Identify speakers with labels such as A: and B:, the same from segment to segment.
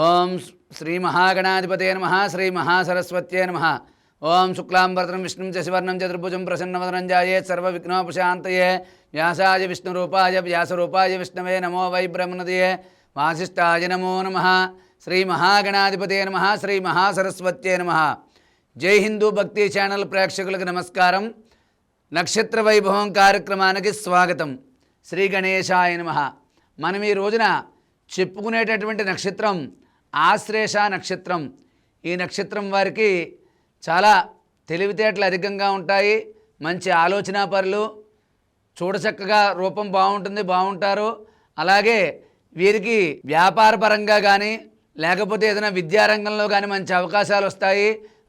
A: ఓం శ్రీ మహాగణాధిపతే నమ శ్రీ మహాసరస్వత్యే నమ. ఓం శుక్లాంబరతనం విష్ణుం శశివర్ణం చతుర్భుజం ప్రసన్నవదనం జాయేత్ సర్వవిఘ్నోపశాంతయే వ్యాసాయ విష్ణురూపాయ వ్యాసరూపాయ విష్ణవే నమో వై బ్రహ్మణదయే వాసిష్టాయ నమో నమ. శ్రీ మహాగణాధిపతే నమ శ్రీ మహాసరస్వత్యే నమ. జై హిందూ భక్తి ఛానల్ ప్రేక్షకులకు నమస్కారం. నక్షత్ర వైభవం కార్యక్రమానికి స్వాగతం. శ్రీ గణేశాయ నమ. మనం ఈ రోజున చెప్పుకునేటటువంటి నక్షత్రం ఆశ్లేష నక్షత్రం. ఈ నక్షత్రం వారికి చాలా తెలివితేటలు అధికంగా ఉంటాయి. మంచి ఆలోచనాపరులు చూడచక్కగా రూపం బాగుంటుంది బాగుంటారు. అలాగే వీరికి వ్యాపార పరంగా కానీ లేకపోతే ఏదైనా విద్యారంగంలో కానీ మంచి అవకాశాలు వస్తాయి.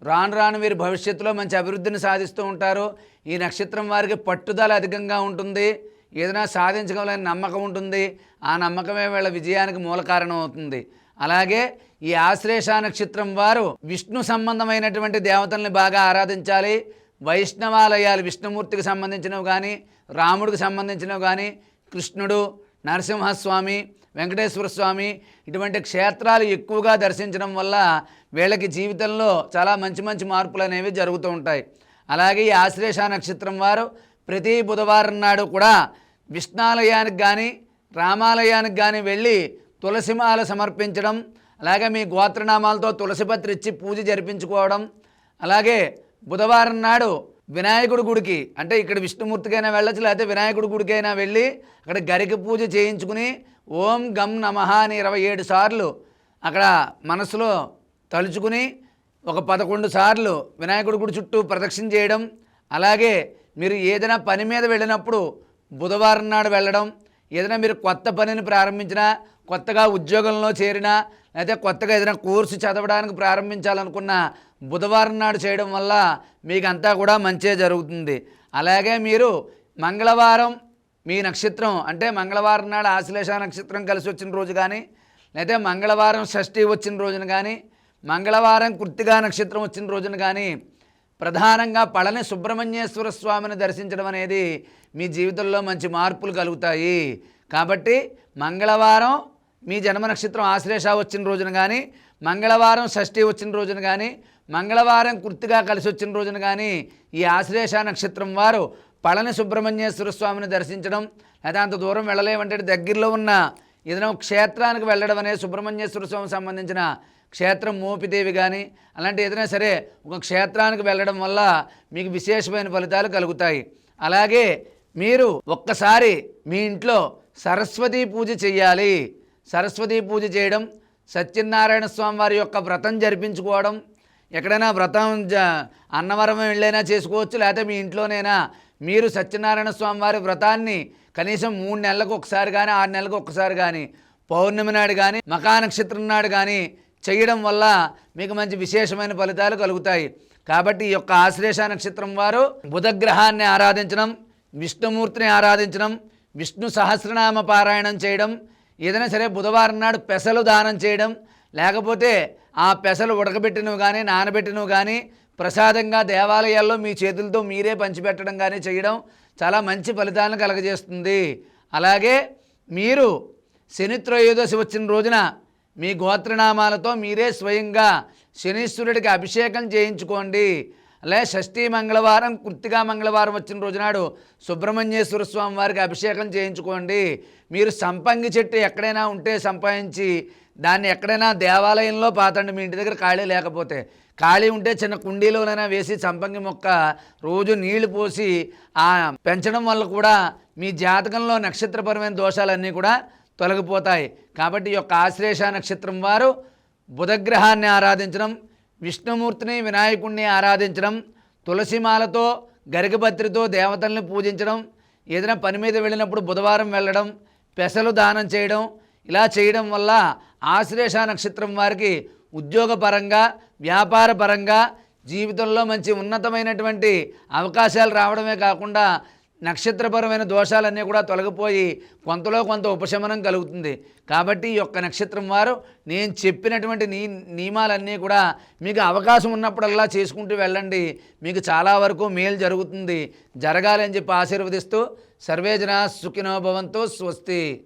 A: రాను రాను వీరు భవిష్యత్తులో మంచి అభివృద్ధిని సాధిస్తూ ఉంటారు. ఈ నక్షత్రం వారికి పట్టుదల అధికంగా ఉంటుంది. ఏదైనా సాధించగలని నమ్మకం ఉంటుంది. ఆ నమ్మకమే వీళ్ళ విజయానికి మూల కారణం అవుతుంది అలాగే ఈ ఆశ్లేష నక్షత్రం వారు విష్ణు సంబంధమైనటువంటి దేవతల్ని బాగా ఆరాధించాలి. వైష్ణవాలయాలు విష్ణుమూర్తికి సంబంధించినవి కానీ రాముడికి సంబంధించినవి కానీ కృష్ణుడు నరసింహస్వామి వెంకటేశ్వర స్వామి ఇటువంటి క్షేత్రాలు ఎక్కువగా దర్శించడం వల్ల వీళ్ళకి జీవితంలో చాలా మంచి మంచి మార్పులు అనేవి జరుగుతూ ఉంటాయి. అలాగే ఈ ఆశ్లేష నక్షత్రం వారు ప్రతి బుధవారం నాడు కూడా విష్ణాలయానికి కానీ రామాలయానికి కానీ వెళ్ళి తులసిమాల సమర్పించడం అలాగే మీ గోత్రనామాలతో తులసిపత్రి ఇచ్చి పూజ జరిపించుకోవడం అలాగే బుధవారం నాడు వినాయకుడి గుడికి అంటే ఇక్కడ విష్ణుమూర్తికైనా వెళ్ళచ్చు లేకపోతే వినాయకుడి గుడికైనా వెళ్ళి అక్కడ గరిక పూజ చేయించుకుని ఓం గం నమః అని ఇరవై ఏడు సార్లు అక్కడ మనసులో తలుచుకుని ఒక పదకొండు సార్లు వినాయకుడి గుడి చుట్టూ ప్రదక్షిణ చేయడం అలాగే మీరు ఏదైనా పని మీద వెళ్ళినప్పుడు బుధవారం నాడు వెళ్ళడం ఏదైనా మీరు కొత్త పనిని ప్రారంభించినా కొత్తగా ఉద్యోగంలో చేరినా లేదా కొత్తగా ఏదైనా కోర్సు చదవడానికి ప్రారంభించాలనుకున్న బుధవారం నాడు చేయడం వల్ల మీకు అంతా కూడా మంచే జరుగుతుంది. అలాగే మీరు మంగళవారం మీ నక్షత్రం అంటే మంగళవారం నాడు ఆశ్లేష నక్షత్రం కలిసి వచ్చిన రోజు కానీ లేదా మంగళవారం షష్ఠి వచ్చిన రోజున కానీ మంగళవారం కృత్తిగా నక్షత్రం వచ్చిన రోజున కానీ ప్రధానంగా పళని సుబ్రహ్మణ్యేశ్వర స్వామిని దర్శించడం అనేది మీ జీవితంలో మంచి మార్పులు కలుగుతాయి. కాబట్టి మంగళవారం మీ జన్మ నక్షత్రం ఆశ్లేష వచ్చిన రోజున కానీ మంగళవారం షష్ఠి వచ్చిన రోజున కానీ మంగళవారం కుర్తిగా కలిసి వచ్చిన రోజున కానీ ఈ ఆశ్లేష నక్షత్రం వారు పళని సుబ్రహ్మణ్యేశ్వర స్వామిని దర్శించడం లేదా అంత దూరం వెళ్ళలేమంటే దగ్గరలో ఉన్న ఏదైనా క్షేత్రానికి వెళ్ళడం అనేది సుబ్రహ్మణ్యేశ్వర స్వామికి సంబంధించిన క్షేత్రం మోపిదేవి కానీ అలాంటి ఏదైనా సరే ఒక క్షేత్రానికి వెళ్ళడం వల్ల మీకు విశేషమైన ఫలితాలు కలుగుతాయి. అలాగే మీరు ఒక్కసారి మీ ఇంట్లో సరస్వతీ పూజ చేయాలి సరస్వతీ పూజ చేయడం సత్యనారాయణ స్వామి వారి యొక్క వ్రతం జరిపించుకోవడం ఎక్కడైనా వ్రతం జ అన్నవరం వెళ్ళైనా చేసుకోవచ్చు లేకపోతే మీ ఇంట్లోనైనా మీరు సత్యనారాయణ స్వామి వారి వ్రతాన్ని కనీసం మూడు నెలలకు ఒకసారి కానీ ఆరు నెలలకు ఒకసారి కానీ పౌర్ణమి నాడు కానీ మకా నక్షత్రం నాడు కానీ చేయడం వల్ల మీకు మంచి విశేషమైన ఫలితాలు కలుగుతాయి. కాబట్టి ఈ యొక్క ఆశ్లేష నక్షత్రం వారు బుధగ్రహాన్ని ఆరాధించడం విష్ణుమూర్తిని ఆరాధించడం విష్ణు సహస్రనామ పారాయణం చేయడం ఏదైనా సరే బుధవారం నాడు పెసలు దానం చేయడం లేకపోతే ఆ పెసలు ఉడకబెట్టినవి కానీ నానబెట్టినవి కానీ ప్రసాదంగా దేవాలయాల్లో మీ చేతులతో మీరే పంచిపెట్టడం కానీ చేయడం చాలా మంచి ఫలితాలను కలగజేస్తుంది. అలాగే మీరు శని త్రయోదశి వచ్చిన రోజున మీ గోత్రనామాలతో మీరే స్వయంగా శనీశ్వరుడికి అభిషేకం చేయించుకోండి. లే షష్ఠీ మంగళవారం కృత్తిగా మంగళవారం వచ్చిన రోజునాడు సుబ్రహ్మణ్యేశ్వర స్వామి వారికి అభిషేకం చేయించుకోండి. మీరు సంపంగి చెట్టు ఎక్కడైనా ఉంటే సంపాదించి దాన్ని ఎక్కడైనా దేవాలయంలో పాతండి మీ ఇంటి దగ్గర ఖాళీ లేకపోతే. ఖాళీ ఉంటే చిన్న కుండీలోనైనా వేసి సంపంగి మొక్క రోజు నీళ్ళు పోసి పెంచడం వల్ల కూడా మీ జాతకంలో నక్షత్రపరమైన దోషాలన్నీ కూడా తొలగిపోతాయి. కాబట్టి ఈ యొక్క ఆశ్లేష నక్షత్రం వారు బుధగ్రహాన్ని ఆరాధించడం విష్ణుమూర్తిని వినాయకుణ్ణి ఆరాధించడం తులసిమాలతో గరికపత్రితో దేవతల్ని పూజించడం ఏదైనా పని మీద వెళ్ళినప్పుడు బుధవారం వెళ్ళడం పెసలు దానం చేయడం ఇలా చేయడం వల్ల ఆశ్లేష నక్షత్రం వారికి ఉద్యోగపరంగా వ్యాపారపరంగా జీవితంలో మంచి ఉన్నతమైనటువంటి అవకాశాలు రావడమే కాకుండా నక్షత్రపరమైన దోషాలన్నీ కూడా తొలగిపోయి కొంతలో కొంత ఉపశమనం కలుగుతుంది. కాబట్టి ఈ యొక్క నక్షత్రం వారు నేను చెప్పినటువంటి నీ నియమాలన్నీ కూడా మీకు అవకాశం ఉన్నప్పుడల్లా చేసుకుంటూ వెళ్ళండి. మీకు చాలా వరకు మేలు జరుగుతుంది. జరగాలని చెప్పి ఆశీర్వదిస్తూ సర్వేజన సుఖినోభవంతో స్వస్తి.